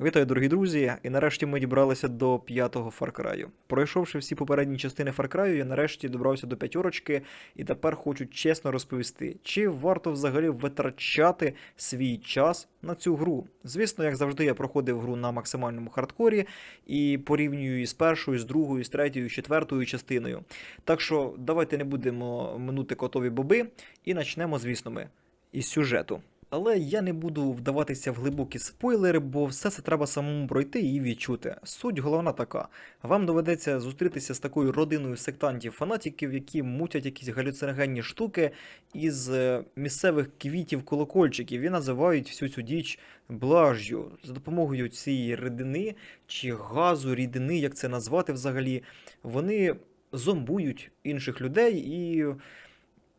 Вітаю, дорогі друзі! І нарешті ми дібралися до п'ятого Фаркраю. Пройшовши всі попередні частини Фаркраю, я нарешті добрався до п'ятерочки і тепер хочу чесно розповісти, чи варто взагалі витрачати свій час на цю гру. Звісно, як завжди, я проходив гру на максимальному хардкорі і порівнюю її з першою, з другою, з третьою, з четвертою частиною. Так що давайте не будемо минути котові боби і почнемо, звісно, ми із сюжету. Але я не буду вдаватися в глибокі спойлери, бо все це треба самому пройти і відчути. Суть головна така: вам доведеться зустрітися з такою родиною сектантів-фанатиків, які мутять якісь галюциногенні штуки із е, місцевих квітів колокольчиків і називають всю цю діч блажжю. За допомогою цієї рідини чи газу, рідини, як це назвати взагалі, вони зомбують інших людей і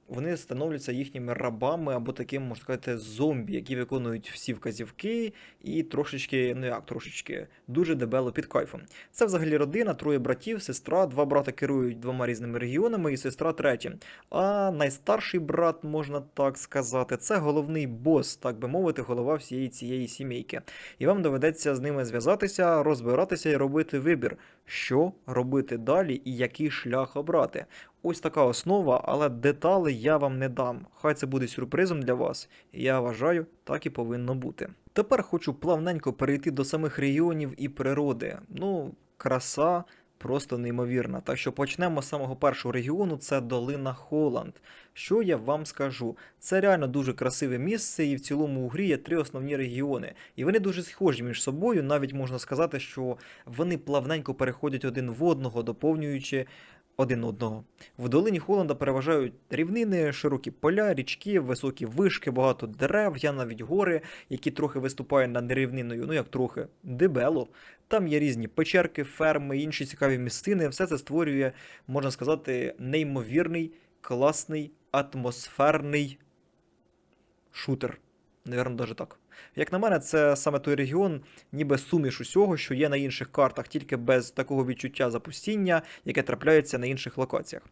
вони становляться їхніми рабами або таким, можна сказати, зомбі, які виконують всі вказівки і трошечки, ну як трошечки, дуже дебело під кайфом. Це взагалі родина, троє братів, сестра, два брата керують двома різними регіонами, і сестра третім. А найстарший брат, можна так сказати, це головний бос, так би мовити, голова всієї цієї сімейки. І вам доведеться з ними зв'язатися, розбиратися і робити вибір, що робити далі і який шлях обрати. Ось така основа, але детали я вам не дам. Хай це буде сюрпризом для вас. Я вважаю, так і повинно бути. Тепер хочу плавненько перейти до самих регіонів і природи. Ну, краса просто неймовірна. Так що почнемо з самого першого регіону, це долина Холланд. Що я вам скажу? Це реально дуже красиве місце, і в цілому у грі є три основні регіони. І вони дуже схожі між собою. Навіть можна сказати, що вони плавненько переходять один в одного, доповнюючи один одного. В долині Холланда переважають рівнини, широкі поля, річки, високі вишки, багато дерев, є навіть гори, які трохи виступають над рівниною, ну як трохи, дебело. Там є різні печерки, ферми, інші цікаві місцини. Все це створює, можна сказати, неймовірний, класний, атмосферний шутер. Навірно, навіть так. Як на мене, це саме той регіон, ніби суміш усього, що є на інших картах, тільки без такого відчуття запустіння, яке трапляється на інших локаціях.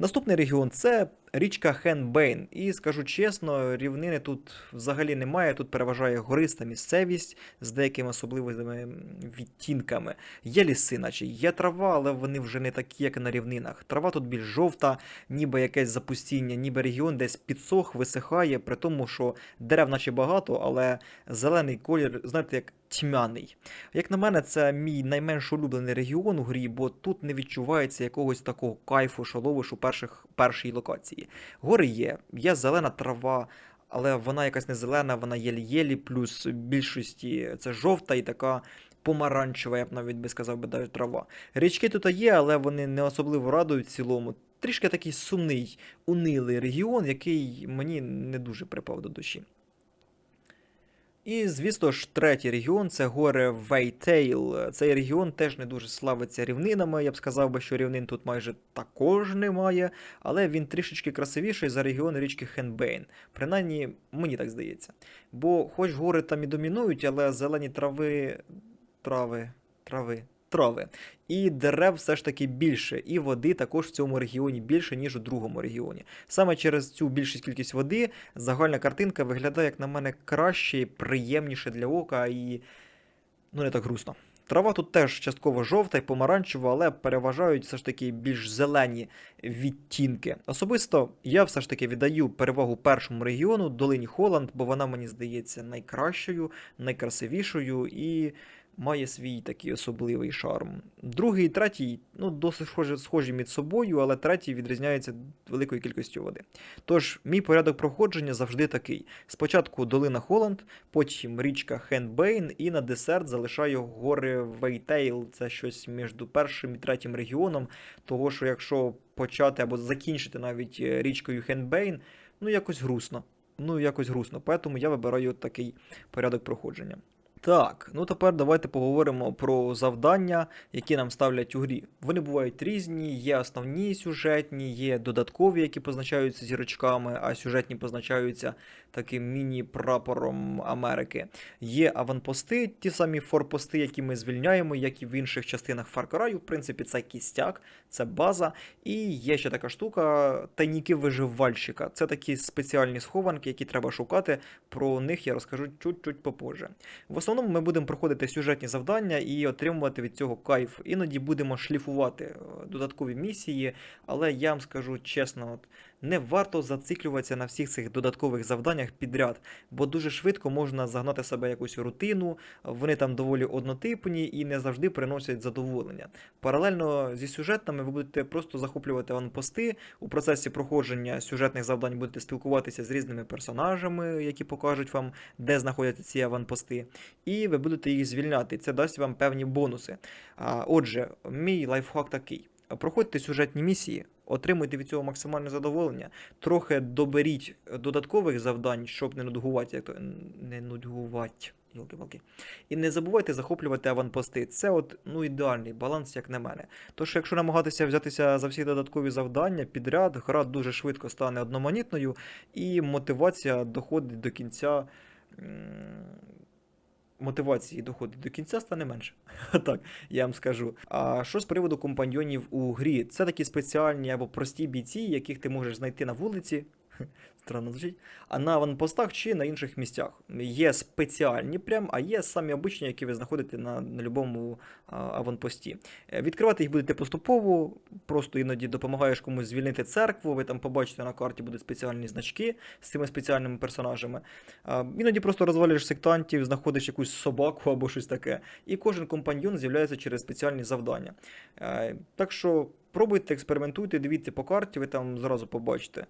Наступний регіон це річка Хенбейн. І скажу чесно, рівнини тут взагалі немає. Тут переважає гориста місцевість з деякими особливими відтінками. Є ліси, наче є трава, але вони вже не такі, як на рівнинах. Трава тут більш жовта, ніби якесь запустіння, ніби регіон десь підсох, висихає, при тому, що дерев наче багато, але зелений колір, знаєте, як тьмяний. Як на мене, це мій найменш улюблений регіон у грі, бо тут не відчувається якогось такого кайфу, шаловишу перших першій локації. Гори є, є зелена трава. Але вона якась не зелена, вона єлі-єлі, плюс в більшості це жовта і така помаранчева, я б навіть би сказав би навіть трава. Річки тут є, але вони не особливо радують в цілому. Трішки такий сумний, унилий регіон, який мені не дуже припав до душі. І, звісно ж, третій регіон це горе Вейтейл. Цей регіон теж не дуже славиться рівнинами. Я б сказав би, що рівнин тут майже також немає, але він трішечки красивіший за регіон річки Хенбейн. Принаймні, мені так здається. Бо, хоч гори там і домінують, але зелені трави. трави. трави. Трави. І дерев все ж таки більше, і води також в цьому регіоні більше, ніж у другому регіоні. Саме через цю більшість кількість води загальна картинка виглядає, як на мене, краще, приємніше для ока і ну не так грустно. Трава тут теж частково жовта і помаранчева, але переважають все ж таки більш зелені відтінки. Особисто я все ж таки віддаю перевагу першому регіону, долині Холланд, бо вона мені здається найкращою, найкрасивішою і має свій такий особливий шарм. Другий і третій, ну, досить схожі, схожі між собою, але третій відрізняється великою кількістю води. Тож, мій порядок проходження завжди такий: спочатку долина Холланд, потім річка Хенбейн, і на десерт залишаю гори Вейтейл. Це щось між першим і третім регіоном. Того, що якщо почати або закінчити навіть е, річкою Хенбейн, ну якось грустно. Ну, якось грустно. Тому я вибираю такий порядок проходження. Так, ну тепер давайте поговоримо про завдання, які нам ставлять у грі. Вони бувають різні, є основні сюжетні, є додаткові, які позначаються зірочками, а сюжетні позначаються таким міні-прапором Америки. Є аванпости, ті самі форпости, які ми звільняємо, як і в інших частинах Cry. В принципі, це кістяк, це база. І є ще така штука тайніки виживальщика. Це такі спеціальні схованки, які треба шукати. Про них я розкажу чуть-чуть попозже. В основному ми будемо проходити сюжетні завдання і отримувати від цього кайф. Іноді будемо шліфувати е, додаткові місії, але я вам скажу чесно, от, не варто зациклюватися на всіх цих додаткових завданнях підряд, бо дуже швидко можна загнати себе якусь рутину, вони там доволі однотипні і не завжди приносять задоволення. Паралельно зі сюжетними ви будете просто захоплювати ванпости. У процесі проходження сюжетних завдань будете спілкуватися з різними персонажами, які покажуть вам, де знаходяться ці аванпости, і ви будете їх звільняти. Це дасть вам певні бонуси. А, Отже, мій лайфхак такий: проходьте сюжетні місії. Отримуйте від цього максимальне задоволення, трохи доберіть додаткових завдань, щоб не нудгувати, як то не нудгувати. Йолки-палки. І не забувайте захоплювати аванпости. Це от ну ідеальний баланс, як на мене. Тож, якщо намагатися взятися за всі додаткові завдання підряд, гра дуже швидко стане одноманітною, і мотивація доходить до кінця. Мотивації доходить до кінця стане менше. так, я вам скажу. А що з приводу компаньйонів у грі? Це такі спеціальні або прості бійці, яких ти можеш знайти на вулиці. Странно звучить. А на аванпостах чи на інших місцях. Є спеціальні прям, а є самі обичні, які ви знаходите на, на любому аванпості. Е, Відкривати їх будете поступово, просто іноді допомагаєш комусь звільнити церкву, ви там побачите на карті будуть спеціальні значки з цими спеціальними персонажами. Іноді просто розвалюєш сектантів, знаходиш якусь собаку або щось таке. І кожен компаньйон з'являється через спеціальні завдання. Е, Так що пробуйте, експериментуйте, дивіться по карті, ви там зразу побачите.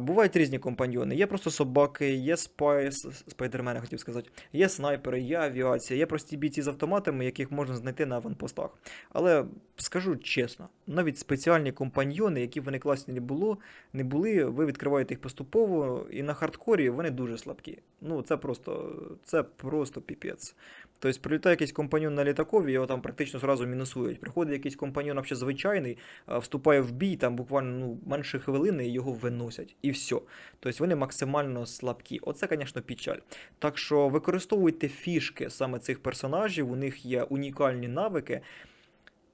Бувають різні компаньйони. Є просто собаки, є спай, спайдермени, хотів сказати, є снайпери, є авіація, є прості бійці з автоматами, яких можна знайти на аванпостах. Але скажу чесно, навіть спеціальні компаньйони, які вони класні не було, не були, ви відкриваєте їх поступово, і на хардкорі вони дуже слабкі. Ну, це просто, це просто піпець. Тобто прилітає якийсь компаньон на літакові, його там практично зразу мінусують. Приходить якийсь компаньон взагалі звичайний, вступає в бій, там буквально ну, менше хвилини і його виносять. І все. Тобто вони максимально слабкі. Оце, звісно, печаль. Так що використовуйте фішки саме цих персонажів, у них є унікальні навики.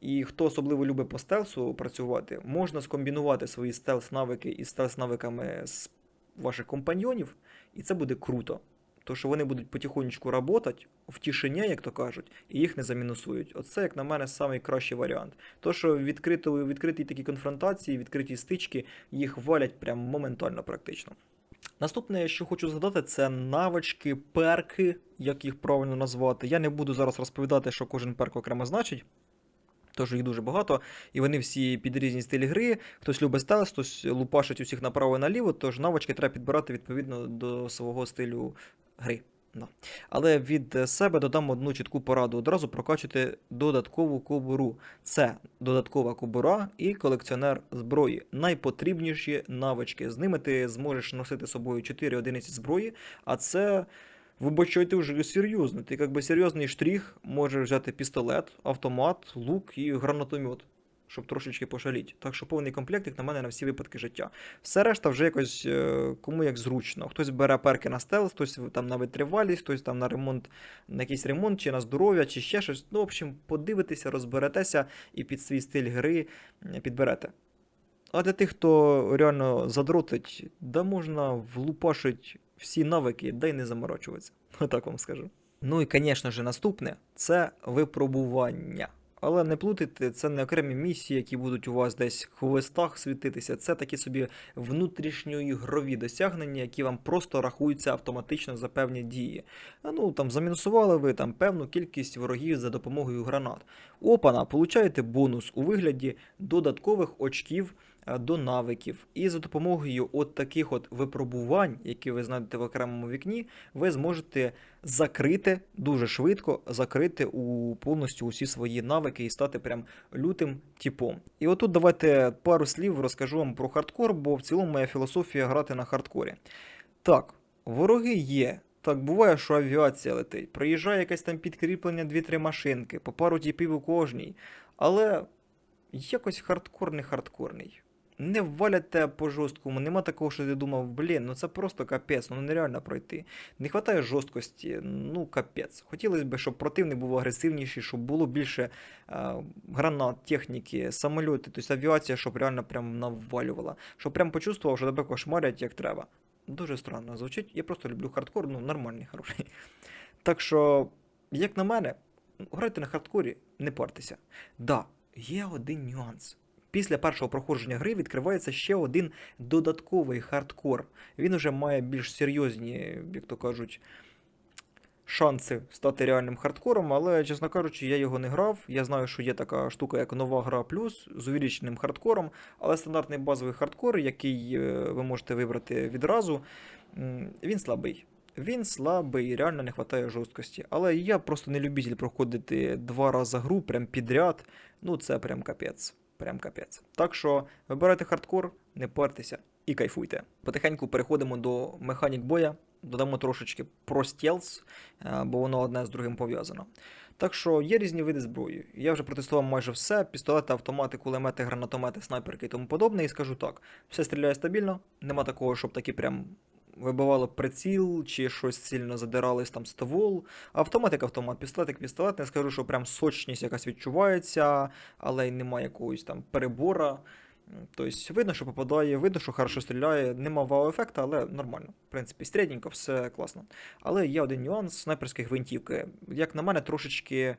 І хто особливо любить по стелсу працювати, можна скомбінувати свої стелс-навики із стелс-навиками з ваших компаньйонів, і це буде круто. То, що вони будуть потихонечку работати в тишині, як то кажуть, і їх не замінусують. Оце, як на мене, найкращий варіант. То, що відкрито, відкриті такі конфронтації, відкриті стички, їх валять прям моментально практично. Наступне, що хочу згадати, це навички, перки, як їх правильно назвати. Я не буду зараз розповідати, що кожен перк окремо значить. Тож їх дуже багато, і вони всі під різні стилі гри. Хтось любить стелс, хтось лупашить усіх направо і наліво, тож навички треба підбирати відповідно до свого стилю гри. Да. Але від е, себе додам одну чітку пораду. Одразу прокачуйте додаткову кобуру. Це додаткова кобура і колекціонер зброї. Найпотрібніші навички. З ними ти зможеш носити з собою 4 одиниці зброї, а це. Вибачайте вже серйозно. Ти як би серйозний штрих можеш взяти пістолет, автомат, лук і гранатомет, щоб трошечки пошаліть. Так що повний комплект, як на мене, на всі випадки життя. Все решта вже якось е, кому як зручно. Хтось бере перки на стелс, хтось там на витривалість, хтось там на ремонт, на якийсь ремонт, чи на здоров'я, чи ще щось. Ну, в общем, подивитеся, розберетеся і під свій стиль гри підберете. А для тих, хто реально задротить, да можна влупашить всі навики, да й не заморочуватися. Отак вам скажу. Ну і, звісно ж, наступне це випробування. Але не плутайте, це не окремі місії, які будуть у вас десь в хвостах світитися. Це такі собі внутрішньоігрові досягнення, які вам просто рахуються автоматично за певні дії. А ну там замінусували ви там певну кількість ворогів за допомогою гранат. Опана, получаєте бонус у вигляді додаткових очків до навиків. І за допомогою от таких от випробувань, які ви знайдете в окремому вікні, ви зможете закрити дуже швидко, закрити у повністю усі свої навики і стати прям лютим типом. І отут давайте пару слів розкажу вам про хардкор, бо в цілому моя філософія грати на хардкорі. Так, вороги є. Так буває, що авіація летить. Приїжджає якесь там підкріплення 2-3 машинки, по пару тіпів у кожній. Але якось хардкор не хардкорний. Не валять тебе по жорсткому, нема такого, що ти думав, блін, ну це просто капець, ну нереально пройти. Не вистачає жорсткості, ну капець. Хотілося б, щоб противник був агресивніший, щоб було більше е, гранат, техніки, самольоти, тобто авіація, щоб реально прям навалювала. Щоб прям почувствував, що тебе кошмарять як треба. Дуже странно звучить. Я просто люблю хардкор, ну нормальний, хороший. Так що як на мене, грайте на хардкорі, не партеся. Да, є один нюанс. Після першого проходження гри відкривається ще один додатковий хардкор. Він уже має більш серйозні, як то кажуть, шанси стати реальним хардкором, але, чесно кажучи, я його не грав. Я знаю, що є така штука, як нова гра плюс з увеличеним хардкором, але стандартний базовий хардкор, який е, ви можете вибрати відразу, він слабий. Він слабий, реально не вистачає жорсткості. Але я просто не любитель проходити два рази гру прям підряд. Ну це прям капець. Прям капець. Так що вибирайте хардкор, не партеся і кайфуйте. Потихеньку переходимо до механік боя. Додамо трошечки про стелс, е, бо воно одне з другим пов'язано. Так що є різні види зброї. Я вже протестував майже все: пістолети, автомати, кулемети, гранатомети, снайперки і тому подобне. І скажу так: все стріляє стабільно, нема такого, щоб такі прям вибивало приціл чи щось сильно задирались там ствол. Автомат як автомат, пістолет як пістолет. Не скажу, що прям сочність якась відчувається, але й немає якогось там перебора. Тобто видно, що попадає, видно, що хорошо стріляє, нема вау-ефекту, але нормально. В принципі, середненько, все класно. Але є один нюанс снайперської гвинтівки. Як на мене, трошечки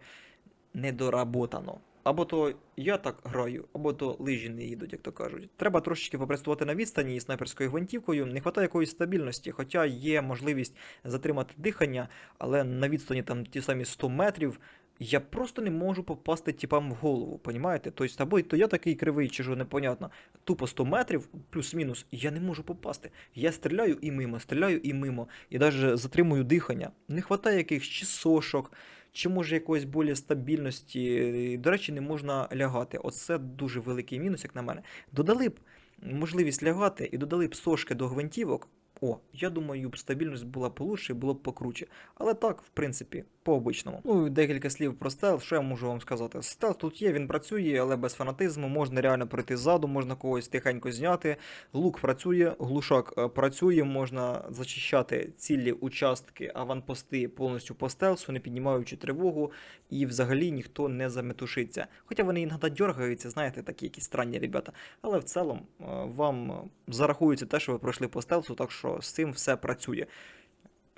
недоработано. Або то я так граю, або то лижі не їдуть, як то кажуть. Треба трошечки попрацювати на відстані із снайперською гвинтівкою. Не вистачає якоїсь стабільності, хоча є можливість затримати дихання, але на відстані там ті самі 100 метрів. Я просто не можу попасти типам в голову, понімаєте? Тобто, або то я такий кривий, чи що непонятно. Тупо 100 метрів, плюс-мінус, я не можу попасти. Я стріляю і мимо, стріляю і мимо, і навіть затримую дихання. Не вистачає якихось чи сошок, чи може якоїсь болі стабільності. До речі, не можна лягати. Оце дуже великий мінус, як на мене. Додали б можливість лягати і додали б сошки до гвинтівок. О, я думаю, б стабільність була получше і було б покруче. Але так, в принципі, по-обичному. Ну, і декілька слів про стелс, що я можу вам сказати. Стелс тут є, він працює, але без фанатизму, можна реально пройти ззаду, можна когось тихенько зняти. Лук працює, глушак е, працює, можна зачищати цілі участки, аванпости повністю по стелсу, не піднімаючи тривогу, і взагалі ніхто не заметушиться. Хоча вони іноді дергаються, знаєте, такі якісь странні ребята. Але в цілому е, вам е, зарахується те, що ви пройшли по стелсу, так що з цим все працює.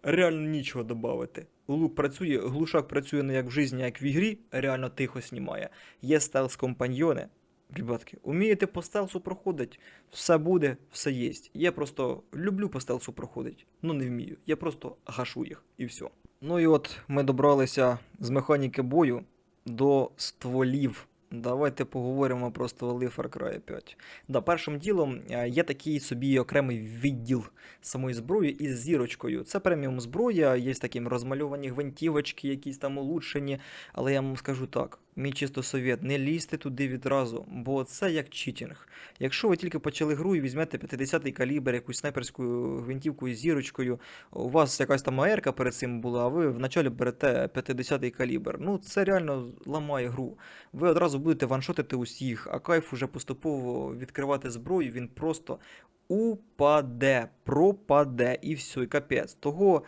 Реально нічого додати. Лук працює, глушак працює не як в житті, а як в ігрі, реально тихо знімає. Є стелс компаньйони. Ребятки, умієте по стелсу проходить, все буде, все є. Я просто люблю по стелсу проходить, ну не вмію. Я просто гашу їх і все. Ну і от ми добралися з механіки бою до стволів. Давайте поговоримо про стволи Far Cry 5. Да, першим ділом е, є такий собі окремий відділ самої зброї із зірочкою. Це преміум зброя, є такі розмальовані гвинтівочки, якісь там улучшені. Але я вам скажу так: мій чисто совет, не лізьте туди відразу, бо це як читінг. Якщо ви тільки почали гру і візьмете 50-й калібр, якусь снайперську гвинтівку із зірочкою, у вас якась там АРка перед цим була, а ви вначалі берете 50-й калібр. Ну це реально ламає гру. Ви одразу будете ваншотити усіх, а кайф уже поступово відкривати зброю, він просто упаде, пропаде і все, і капець. Того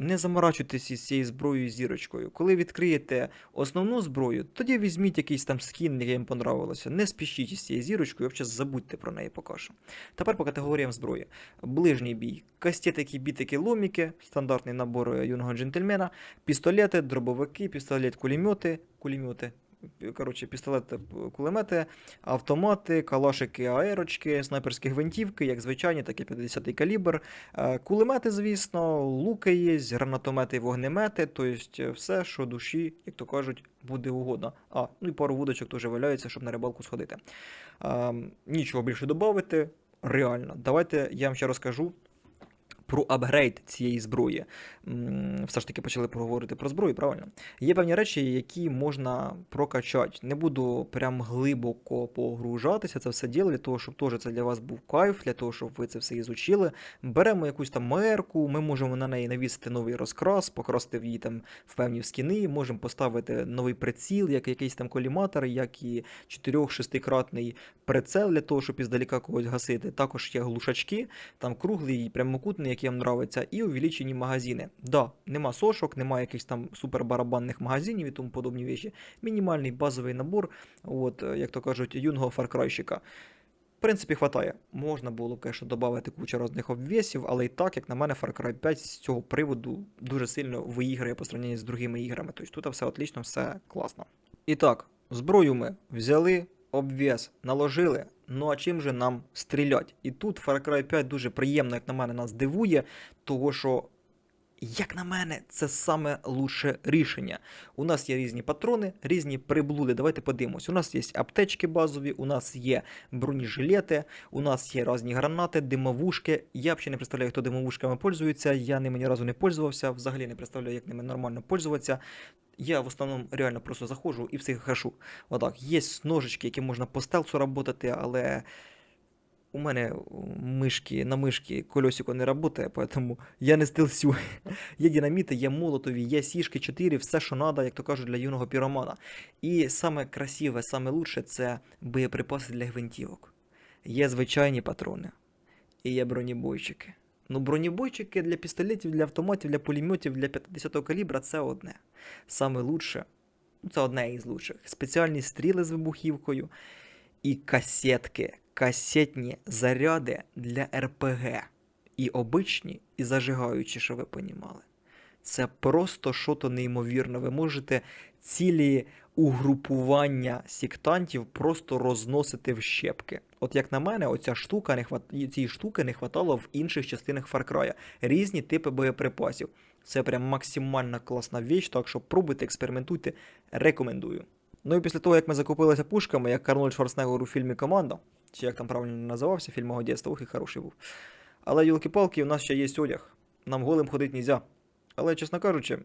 не заморачуйтесь із цією зброєю зірочкою. Коли відкриєте основну зброю, тоді візьміть якийсь там скін, який вам понравилося. Не спішіть із цією зірочкою, взагалі забудьте про неї поки що. Тепер по категоріям зброї. Ближній бій. Кастетики, бітики, ломіки, стандартний набор юного джентльмена, пістолети, дробовики, пістолет, кулемети, кулемети. Коротше, пістолети, кулемети, автомати, калашики, аерочки, снайперські гвинтівки, як звичайні, так і 50-й калібр. Е, Кулемети, звісно, луки є, гранатомети, вогнемети, тобто все, що душі, як то кажуть, буде угодно. А, ну і пару вудочок теж валяється, щоб на рибалку сходити. А, Нічого більше додати. Реально, давайте я вам ще розкажу про апгрейд цієї зброї. Все ж таки почали проговорити про зброю, правильно? Є певні речі, які можна прокачати. Не буду прям глибоко погружатися це все діло, для того, щоб теж це для вас був кайф, для того, щоб ви це все ізучили. Беремо якусь там мерку, ми можемо на неї навісити новий розкрас, покрасти в її там в певні скіни, можемо поставити новий приціл, як якийсь там коліматор, як і 4-6-кратний прицел для того, щоб іздаліка когось гасити. Також є глушачки, там круглий і прямокутний, які вам нравиться, і увеличені магазини. Да, нема сошок, нема якихось там супербарабанних магазинів і тому подобні речі. Мінімальний базовий набор, от, як то кажуть, юного фаркрайщика. В принципі, хватає. Можна було, конечно, додати кучу різних обвісів, але і так, як на мене, Far Cry 5 з цього приводу дуже сильно виіграє по сравненні з другими іграми. Тобто тут все отлично, все класно. І так, зброю ми взяли, обвес наложили. Ну а чим же нам стрілять? І тут Far Cry 5 дуже приємно, як на мене, нас дивує, того що. Як на мене, це саме лучше рішення. У нас є різні патрони, різні приблуди. Давайте подивимось. У нас є аптечки базові, у нас є бронежилети, у нас є різні гранати, димовушки. Я взагалі не представляю, хто димовушками пользується. Я ними ні разу не пользувався, взагалі не представляю, як ними нормально пользуватися. Я в основному реально просто заходжу і всіх хашу. Отак, є ножички, які можна по стелсу работати, але у мене мишки, на мишки колесико не працює, поэтому я не стелсю. Є динаміти, є молотові, є сішки 4, все, що треба, як то кажуть, для юного піромана. І саме красиве, саме лучше це боєприпаси для гвинтівок. Є звичайні патрони, і є бронебойчики. Ну, бронебойчики для пістолетів, для автоматів, для пулеметів, для 50-го калібра це одне. Саме лучше, це одне із лучших. Спеціальні стріли з вибухівкою і касетки, касетні заряди для РПГ. І обичні, і зажигаючі, що ви понімали. Це просто що-то неймовірне. Ви можете цілі угрупування сектантів просто розносити в щепки. От як на мене, оця штука не хват... цієї штуки не хватало в інших частинах Cry. Різні типи боєприпасів. Це прям максимально класна віч, так що пробуйте, експериментуйте, рекомендую. Ну і після того, як ми закупилися пушками, як Арнольд Шварценеггер у фільмі Команда, чи як там правильно називався, фільм мого дєтства, ох і хороший був. Але юлки-палки, у нас ще є одяг. Нам голим ходити нельзя. Але, чесно кажучи,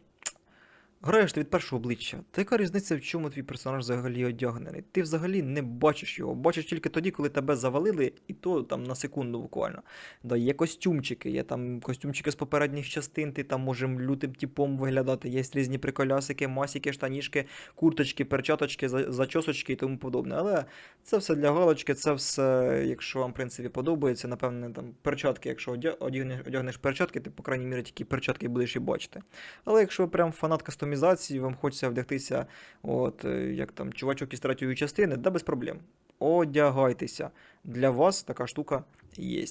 граєш ти від першого обличчя. Та яка різниця, в чому твій персонаж взагалі одягнений? Ти взагалі не бачиш його. Бачиш тільки тоді, коли тебе завалили, і то там на секунду буквально. Да, є костюмчики, є там костюмчики з попередніх частин, ти там можем лютим типом виглядати. Є різні приколясики, масики, штанішки, курточки, перчаточки, зачосочки і тому подобне. Але це все для галочки, це все, якщо вам, в принципі, подобається, напевне, там перчатки, якщо одягнеш, одягнеш перчатки, ти, по крайній мірі, такі перчатки будеш і бачити. Але якщо ви прям фанат кастомізації, вам хочеться вдягтися, от, е, як там, чувачок із третьої частини, да без проблем. Одягайтеся. Для вас така штука є.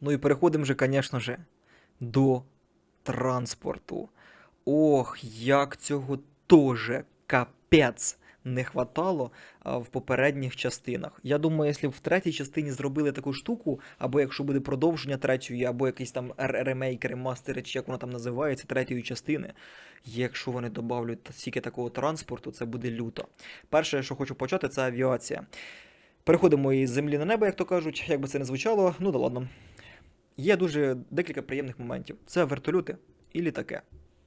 Ну і переходимо вже, звісно ж, до транспорту. Ох, як цього теж капець не хватало в попередніх частинах. Я думаю, якщо б в третій частині зробили таку штуку, або якщо буде продовження третьої, або якийсь там ремейк, ремастери, чи як воно там називається, третьої частини. Якщо вони додавлять стільки такого транспорту, це буде люто. Перше, що хочу почати, це авіація. Переходимо із землі на небо, як то кажуть, як би це не звучало, ну да ладно. Є дуже декілька приємних моментів. Це вертольоти і літаки.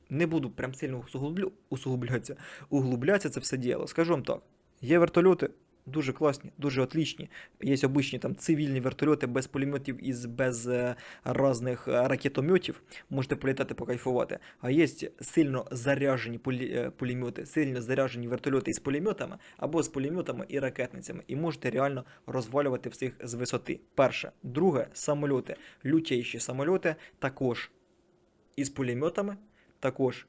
Не буду прям сильно усугублю, усугублятися, углублятися це все діло. Скажу вам так: є вертольоти, дуже класні, дуже отлічні. Є обичні там цивільні вертольоти без пулеметів і без е, різних е, ракетометів. Можете політати, покайфувати. А є сильно заряжені пулі, е, пулемети, сильно заряжені вертольоти із пулеметами або з пулеметами і ракетницями. І можете реально розвалювати всіх з висоти. Перше. Друге, самольоти. Лютейші самольоти також із пулеметами, також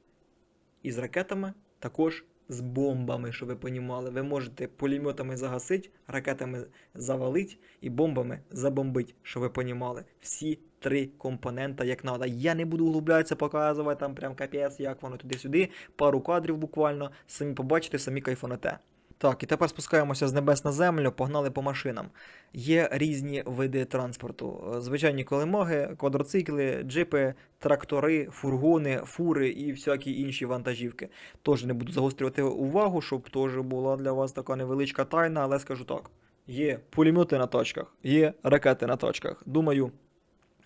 із ракетами, також з бомбами, щоб ви понімали. Ви можете пулеметами загасити, ракетами завалити і бомбами забомбити, щоб ви понімали. Всі три компонента як треба. Я не буду углублятися, показувати там прям капець, як воно туди-сюди. Пару кадрів буквально. Самі побачите, самі кайфанете. Так, і тепер спускаємося з небес на землю, погнали по машинам. Є різні види транспорту: Е, звичайні колемоги, квадроцикли, джипи, трактори, фургони, фури і всякі інші вантажівки. Тож не буду загострювати увагу, щоб теж була для вас така невеличка тайна, але скажу так: є пулемети на точках, є ракети на точках. Думаю.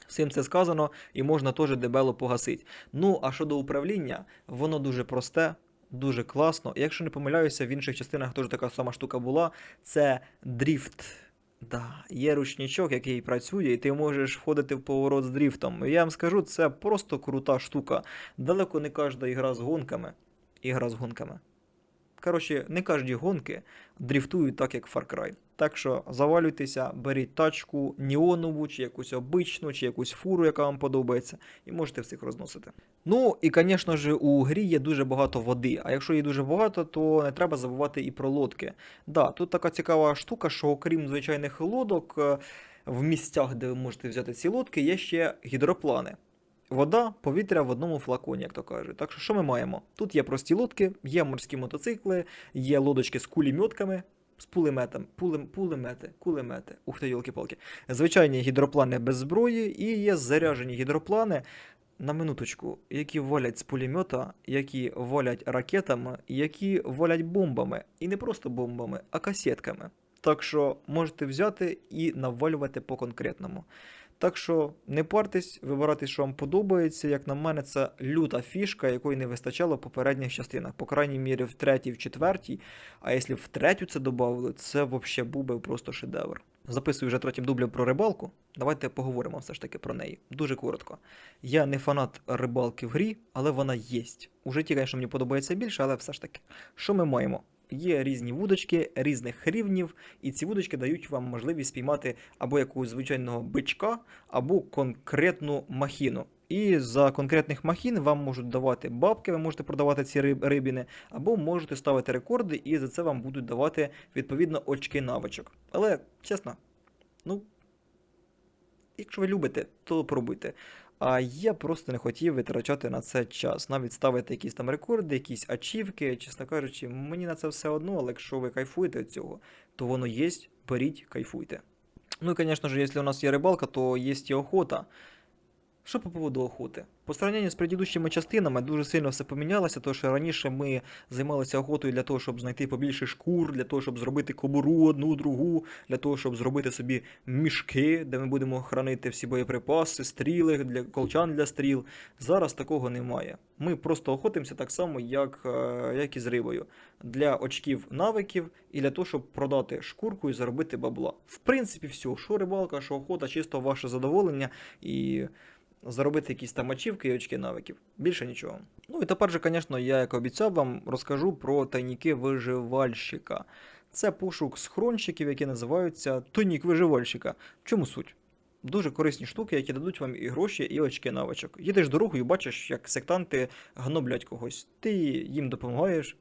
Всім це сказано і можна теж дебело погасити. Ну, а щодо управління, воно дуже просте, дуже класно. Якщо не помиляюся, в інших частинах теж така сама штука була. Це дріфт. Да, є ручничок, який працює, і ти можеш входити в поворот з дріфтом. Я вам скажу, це просто крута штука. Далеко не кожна ігра з гонками. Ігра з гонками. Коротше, не кожні гонки дріфтують так, як Far Cry. Так що завалюйтеся, беріть тачку неонову, чи якусь обичну, чи якусь фуру, яка вам подобається, і можете всіх розносити. Ну і, звісно ж, у грі є дуже багато води. А якщо її дуже багато, то не треба забувати і про лодки. Да, тут така цікава штука, що окрім звичайних лодок, е, в місцях, де ви можете взяти ці лодки, є ще гідроплани. Вода, повітря в одному флаконі, як то кажуть. Так що що ми маємо? Тут є прості лодки, є морські мотоцикли, є лодочки з кулеметками, з пулеметом, пулем, пулемети, кулемети. Ух ти, йолки-палки. Звичайні гідроплани без зброї, і є заряжені гідроплани. На минуточку, які валять з пулемета, які валять ракетами, які валять бомбами. І не просто бомбами, а касетками. Так що можете взяти і навалювати по конкретному. Так що не партесь, вибирайте, що вам подобається. Як на мене, це люта фішка, якої не вистачало в попередніх частинах. По крайній мірі, в третій, в четвертій. А якщо в третю це додали, це взагалі був би просто шедевр. Записую вже третім дублем про рибалку. Давайте поговоримо все ж таки про неї. Дуже коротко. Я не фанат рибалки в грі, але вона є. У житті, звісно, мені подобається більше, але все ж таки. Що ми маємо? Є різні вудочки різних рівнів, і ці вудочки дають вам можливість спіймати або якогось звичайного бичка, або конкретну махіну. І за конкретних махін вам можуть давати бабки, ви можете продавати ці риб, рибіни, або можете ставити рекорди, і за це вам будуть давати відповідно очки навичок. Але чесно, ну, якщо ви любите, то пробуйте. А я просто не хотів витрачати на це час. Навіть ставити якісь там рекорди, якісь ачівки, чесно кажучи, мені на це все одно, але якщо ви кайфуєте від цього, то воно є, беріть, кайфуйте. Ну і, звісно ж, якщо у нас є рибалка, то є і охота. Що по поводу охоти? По сравненню з предыдущими частинами дуже сильно все помінялося, тому що раніше ми займалися охотою для того, щоб знайти побільше шкур, для того, щоб зробити кобуру одну, другу, для того, щоб зробити собі мішки, де ми будемо хранити всі боєприпаси, стріли для колчан для стріл. Зараз такого немає. Ми просто охотимося так само, як, е, як і з рибою, для очків навиків і для того, щоб продати шкурку і заробити бабла. В принципі, все, що рибалка, що охота, чисто ваше задоволення і заробити якісь там ачівки і очки навиків. Більше нічого. Ну і тепер же, звісно, я, як обіцяв, вам розкажу про тайніки виживальщика. Це пошук схрончиків, які називаються тайнік виживальщика. В чому суть? Дуже корисні штуки, які дадуть вам і гроші, і очки навичок. Їдеш дорогою, бачиш, як сектанти гноблять когось. Ти їм допомагаєш.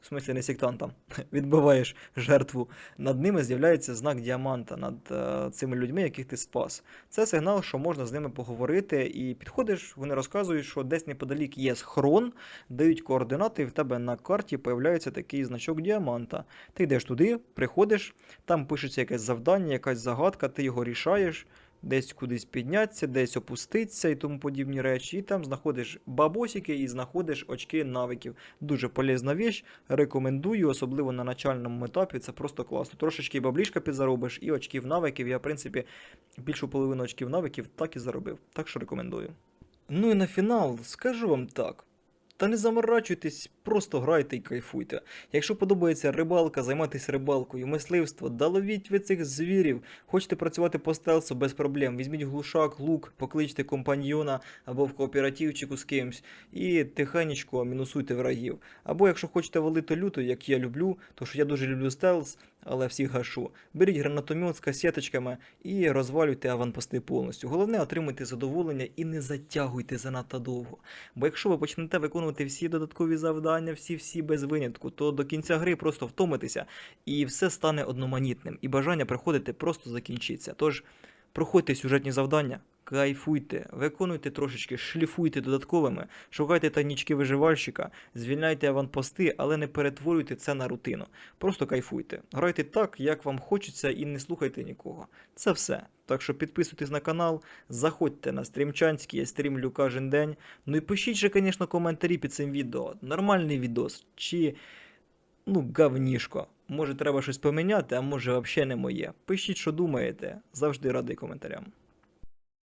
В смислі не сектантам, відбиваєш жертву. Над ними з'являється знак діаманта над е, цими людьми, яких ти спас. Це сигнал, що можна з ними поговорити, і підходиш, вони розказують, що десь неподалік є схрон, дають координати, і в тебе на карті появляється такий значок діаманта. Ти йдеш туди, приходиш, там пишеться якесь завдання, якась загадка, ти його рішаєш. Десь кудись підняться, десь опуститься і тому подібні речі. І там знаходиш бабосики і знаходиш очки навиків. Дуже полезна віч. Рекомендую, особливо на начальному етапі. Це просто класно. Трошечки баблішка підзаробиш і очків навиків. Я, в принципі, більшу половину очків навиків так і заробив. Так що рекомендую. Ну і на фінал скажу вам так. Та не заморачуйтесь, просто грайте і кайфуйте. Якщо подобається рибалка, займатися рибалкою, мисливство, да ловіть ви цих звірів. Хочете працювати по стелсу без проблем. Візьміть глушак, лук, покличте компаньйона або в кооперативчику з кимсь і тихенечко мінусуйте врагів. Або якщо хочете валити люто, як я люблю, то що я дуже люблю стелс, але всіх гашу. Беріть гранатомет з касеточками і розвалюйте аванпости повністю. Головне отримуйте задоволення і не затягуйте занадто довго. Бо якщо ви почнете виконувати всі додаткові завдання, всі-всі без винятку, то до кінця гри просто втомитеся і все стане одноманітним. І бажання приходити просто закінчиться. Тож проходьте сюжетні завдання. Кайфуйте, виконуйте трошечки, шліфуйте додатковими, шукайте тайнічки виживальщика, звільняйте аванпости, але не перетворюйте це на рутину. Просто кайфуйте. Грайте так, як вам хочеться, і не слухайте нікого. Це все. Так що підписуйтесь на канал, заходьте на стрімчанський, я стрімлю кожен день. Ну і пишіть же, звісно, коментарі під цим відео. Нормальний відос, чи ну, говнішко. Може треба щось поміняти, а може взагалі не моє. Пишіть, що думаєте. Завжди радий коментарям.